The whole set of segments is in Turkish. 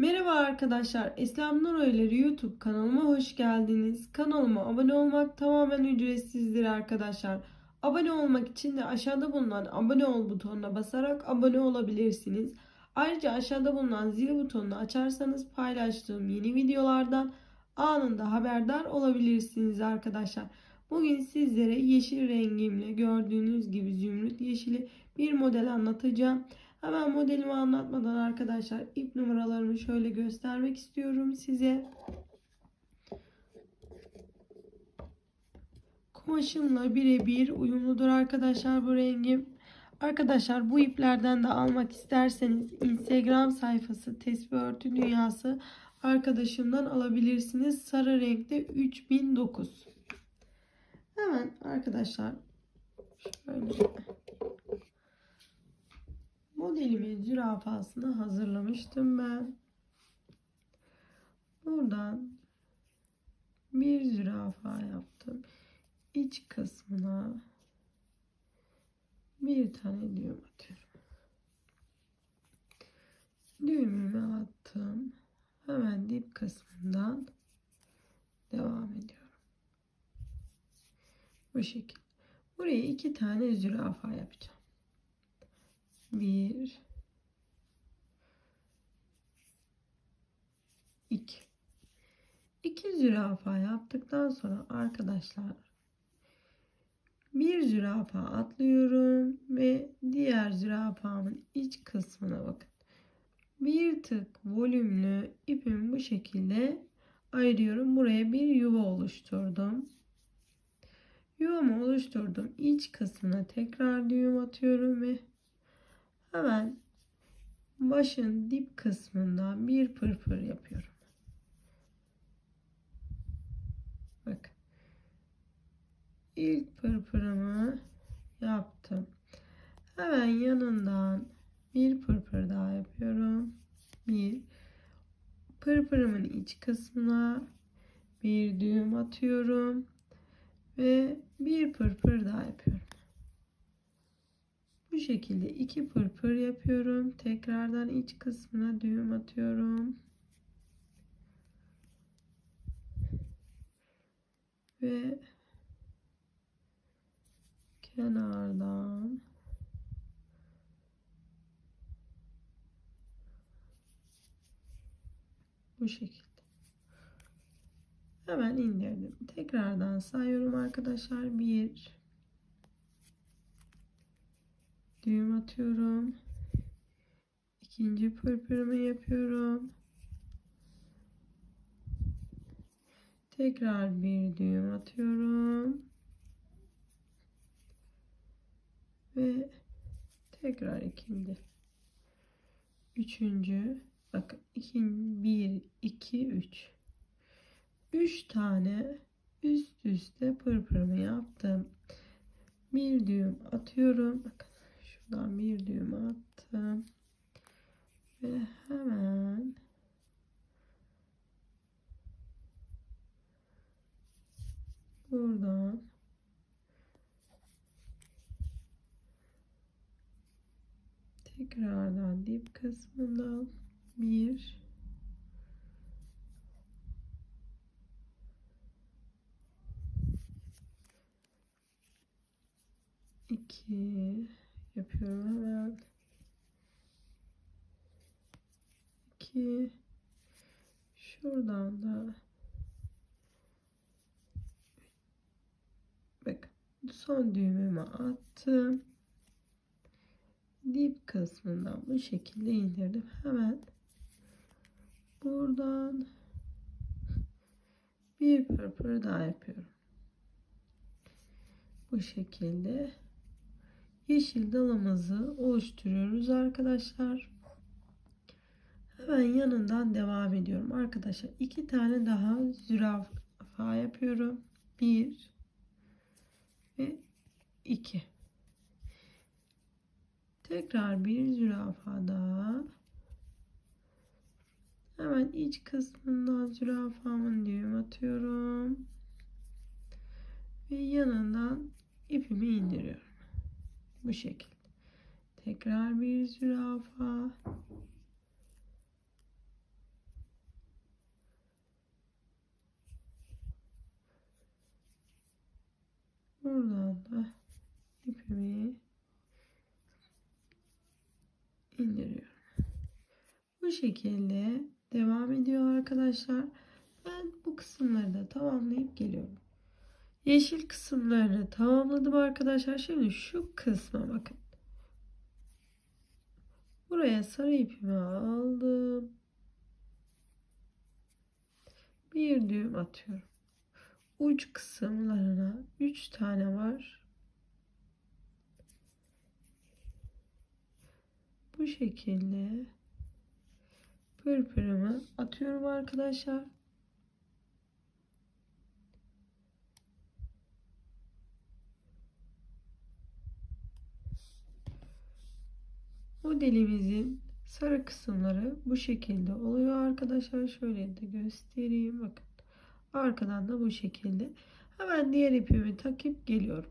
Merhaba arkadaşlar, Eslem Nur Oyları YouTube kanalıma hoş geldiniz. Kanalıma abone olmak tamamen ücretsizdir arkadaşlar. Abone olmak için de aşağıda bulunan abone ol butonuna basarak abone olabilirsiniz. Ayrıca aşağıda bulunan zil butonunu açarsanız paylaştığım yeni videolardan anında haberdar olabilirsiniz arkadaşlar. Bugün sizlere yeşil rengimle gördüğünüz gibi zümrüt yeşili bir model anlatacağım. Hemen modelimi anlatmadan arkadaşlar ip numaralarımı şöyle göstermek istiyorum size. Kumaşımla birebir uyumludur arkadaşlar bu rengim. Arkadaşlar bu iplerden de almak isterseniz Instagram sayfası Tesbih Örtü Dünyası arkadaşımdan alabilirsiniz. Sarı renkte 3009. Hemen arkadaşlar şöyle modelimin zürafasını hazırlamıştım ben. Buradan bir zürafa yaptım. İç kısmına bir tane düğüm atıyorum. Düğümümü attım. Hemen dip kısmından devam ediyorum. Bu şekilde. Buraya iki tane zürafa yapacağım. Bir, iki. İki zürafa yaptıktan sonra arkadaşlar bir zürafa atlıyorum ve diğer zürafamın iç kısmına bakın. Bir tık volümlü ipimi bu şekilde ayırıyorum. Buraya bir yuva oluşturdum. Yuvamı oluşturdum. İç kısmına tekrar düğüm atıyorum ve hemen başın dip kısmından bir pırpır yapıyorum. Bak. İlk pırpırımı yaptım. Hemen yanından bir pırpır daha yapıyorum. Bir pırpırımın iç kısmına bir düğüm atıyorum ve bir pırpır daha yapıyorum. Bu şekilde iki pırpır yapıyorum. Tekrardan iç kısmına düğüm atıyorum. Ve kenardan bu şekilde. Hemen indirdim. Tekrardan sayıyorum arkadaşlar. Bir düğüm atıyorum. İkinci pırpırımı yapıyorum. Tekrar bir düğüm atıyorum. Ve tekrar ikinci. Üçüncü. Bakın. iki, bir, iki, üç. Üç tane üst üste pırpırımı yaptım. Bir düğüm atıyorum. Bakın. Şuradan bir düğüm attım. Ve hemen buradan. Tekrardan dip kısmından bir. İki. Yapıyorum hemen. İki. Şuradan da bak son düğümümü attım dip kısmından bu şekilde indirdim hemen buradan bir pırpır daha yapıyorum bu şekilde yeşil dalımızı oluşturuyoruz arkadaşlar. Hemen yanından devam ediyorum arkadaşlar. iki tane daha zürafa yapıyorum. Bir ve iki. Tekrar bir zürafa daha. Hemen iç kısmından zürafamın düğüm atıyorum. Ve yanından ipimi indiriyorum. Bu şekilde. Tekrar bir zürafa. buradan da ipimi indiriyorum. Bu şekilde devam ediyor arkadaşlar. Ben bu kısımları da tamamlayıp geliyorum. Yeşil kısımlarını tamamladım arkadaşlar. Şimdi şu kısma bakın. Buraya sarı ipimi aldım. Bir düğüm atıyorum. Uç kısımlarına 3 tane var. Bu şekilde pırpırımı atıyorum arkadaşlar. Modelimizin sarı kısımları bu şekilde oluyor arkadaşlar. Şöyle de göstereyim. Bakın. Arkadan da bu şekilde. Hemen diğer ipimi takıp geliyorum.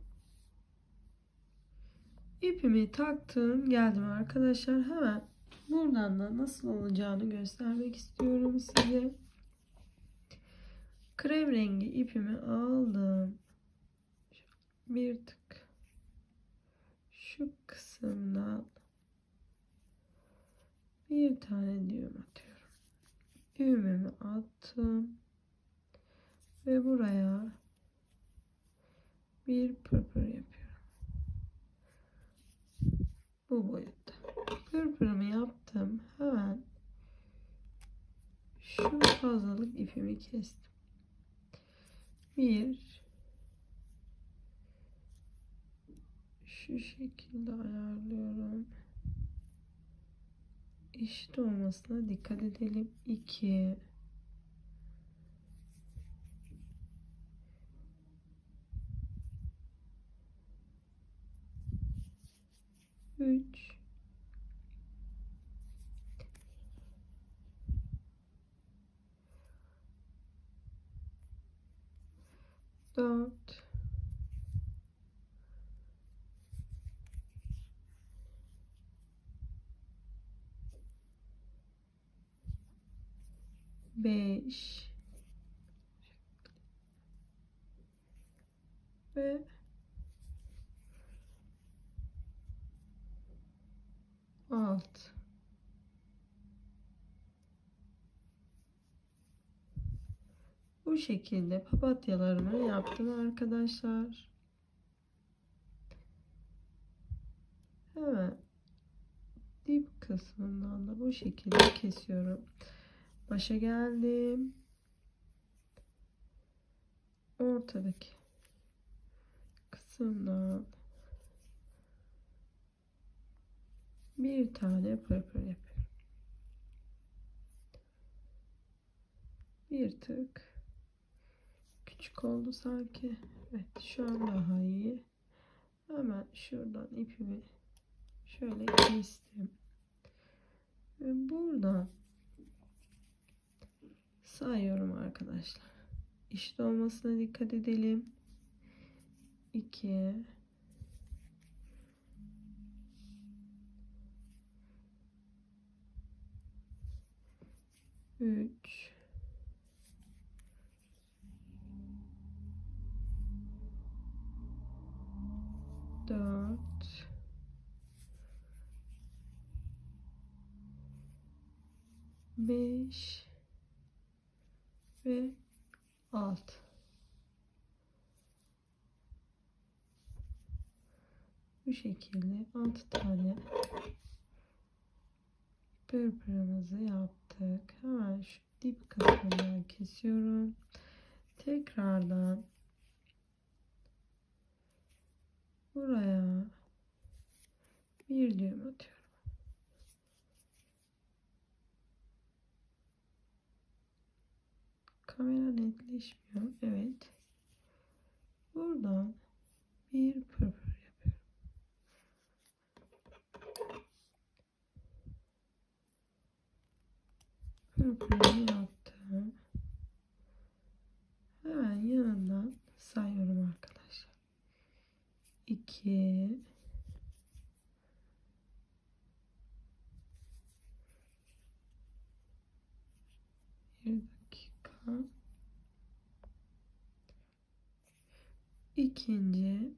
İpimi taktım. Geldim arkadaşlar. Hemen buradan da nasıl olacağını göstermek istiyorum size. Krem rengi ipimi aldım. Bir tık şu kısımdan bir tane düğüm atıyorum. Düğümümü attım. Ve buraya bir pırpır yapıyorum. Bu boyutta. Pırpırımı yaptım. Hemen şu fazlalık ipimi kestim. Bir şu şekilde ayarlıyorum eşit olmasına dikkat edelim. 2 3 4 5 ve 6 Bu şekilde papatyalarımı yaptım arkadaşlar. Hemen dip kısmından da bu şekilde kesiyorum. Başa geldim. Ortadaki kısımdan bir tane pırpır yapıyorum. Bir tık küçük oldu sanki. Evet şu an daha iyi. Hemen şuradan ipimi şöyle kestim. Ve buradan sayıyorum arkadaşlar. İşte olmasına dikkat edelim. 2 3 4 5 ve 6 bu şekilde 6 tane pırpırımızı yaptık hemen şu dip kısmından kesiyorum tekrardan buraya bir düğüm atıyorum kamera netleşmiyor. Evet. Buradan bir pırpır yapıyorum. Pırpırını yaptım. Hemen yanından sayıyorum arkadaşlar. 2 bir dakika ikinci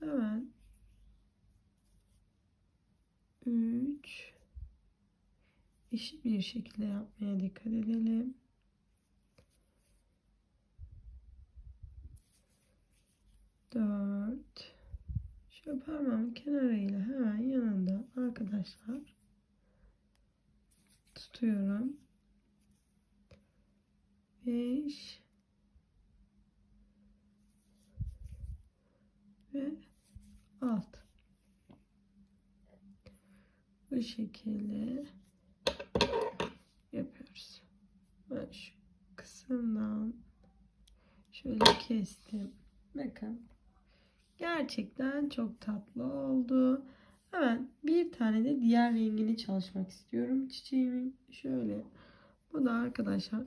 hemen eşit bir şekilde yapmaya dikkat edelim. Dört. Şöyle parmağımın kenarıyla hemen yanında arkadaşlar tutuyorum. Beş. Ve alt. Bu şekilde yapıyoruz. Ben şu kısımdan şöyle kestim. Bakın. Gerçekten çok tatlı oldu. Hemen bir tane de diğer rengini çalışmak istiyorum. Çiçeğimin şöyle. Bu da arkadaşlar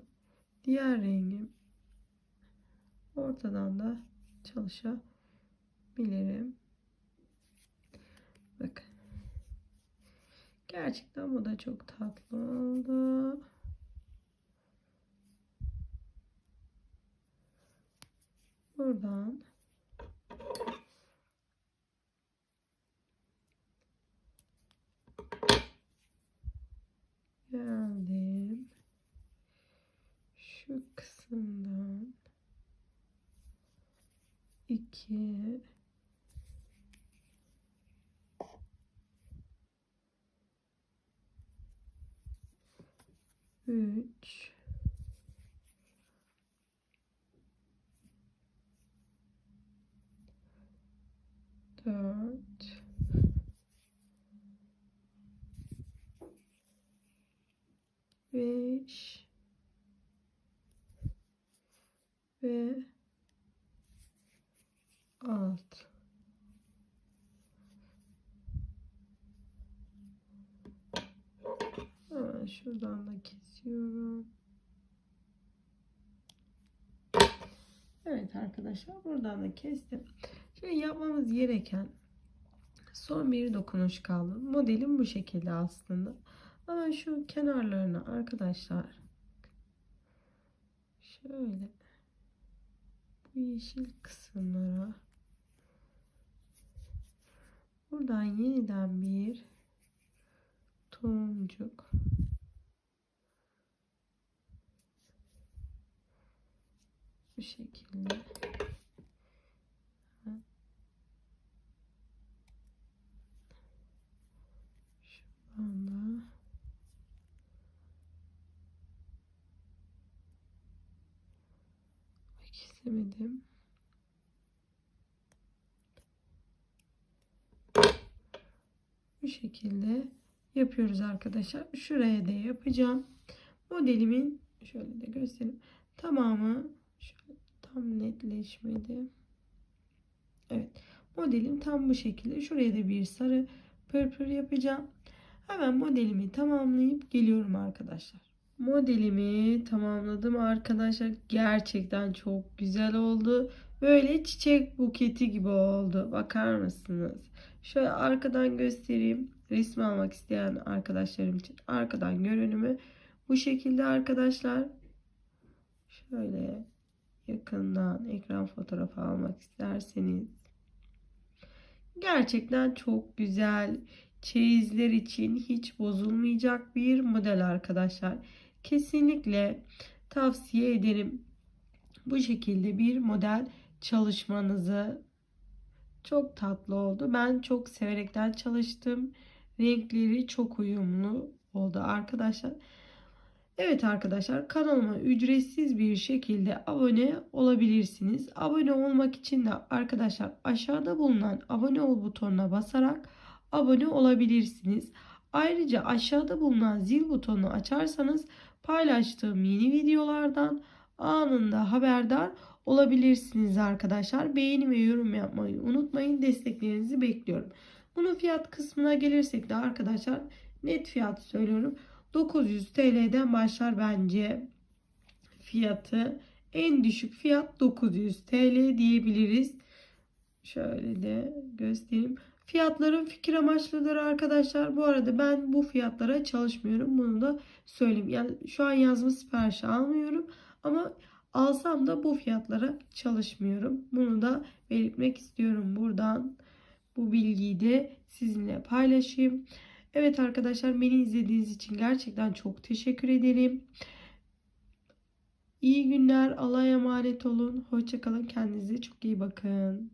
diğer rengim. Ortadan da çalışabilirim. Bakın. Gerçekten bu da çok tatlı oldu. Buradan geldim. Şu kısımdan iki 3 şuradan da kesiyorum. Evet arkadaşlar buradan da kestim. Şimdi yapmamız gereken son bir dokunuş kaldı. Modelim bu şekilde aslında. Ama şu kenarlarına arkadaşlar şöyle bu yeşil kısımlara buradan yeniden bir tohumcuk bu şekilde şu anda kesemedim. Bu şekilde yapıyoruz arkadaşlar. Şuraya da yapacağım. Modelimin şöyle de göstereyim. Tamamı tam netleşmedi. Evet. Modelim tam bu şekilde. Şuraya da bir sarı pırpır yapacağım. Hemen modelimi tamamlayıp geliyorum arkadaşlar. Modelimi tamamladım arkadaşlar. Gerçekten çok güzel oldu. Böyle çiçek buketi gibi oldu. Bakar mısınız? Şöyle arkadan göstereyim. Resim almak isteyen arkadaşlarım için arkadan görünümü bu şekilde arkadaşlar. Şöyle yakından ekran fotoğrafı almak isterseniz. Gerçekten çok güzel. Çeyizler için hiç bozulmayacak bir model arkadaşlar. Kesinlikle tavsiye ederim. Bu şekilde bir model çalışmanızı çok tatlı oldu. Ben çok severekten çalıştım. Renkleri çok uyumlu oldu arkadaşlar. Evet arkadaşlar kanalıma ücretsiz bir şekilde abone olabilirsiniz. Abone olmak için de arkadaşlar aşağıda bulunan abone ol butonuna basarak abone olabilirsiniz. Ayrıca aşağıda bulunan zil butonunu açarsanız paylaştığım yeni videolardan anında haberdar olabilirsiniz arkadaşlar. Beğeni ve yorum yapmayı unutmayın. Desteklerinizi bekliyorum. Bunun fiyat kısmına gelirsek de arkadaşlar net fiyat söylüyorum. 900 TL'den başlar bence fiyatı. En düşük fiyat 900 TL diyebiliriz. Şöyle de göstereyim. Fiyatlarım fikir amaçlıdır arkadaşlar. Bu arada ben bu fiyatlara çalışmıyorum. Bunu da söyleyeyim. Yani şu an yazma siparişi almıyorum. Ama alsam da bu fiyatlara çalışmıyorum. Bunu da belirtmek istiyorum buradan. Bu bilgiyi de sizinle paylaşayım. Evet arkadaşlar beni izlediğiniz için gerçekten çok teşekkür ederim. İyi günler. Allah'a emanet olun. Hoşçakalın. Kendinize çok iyi bakın.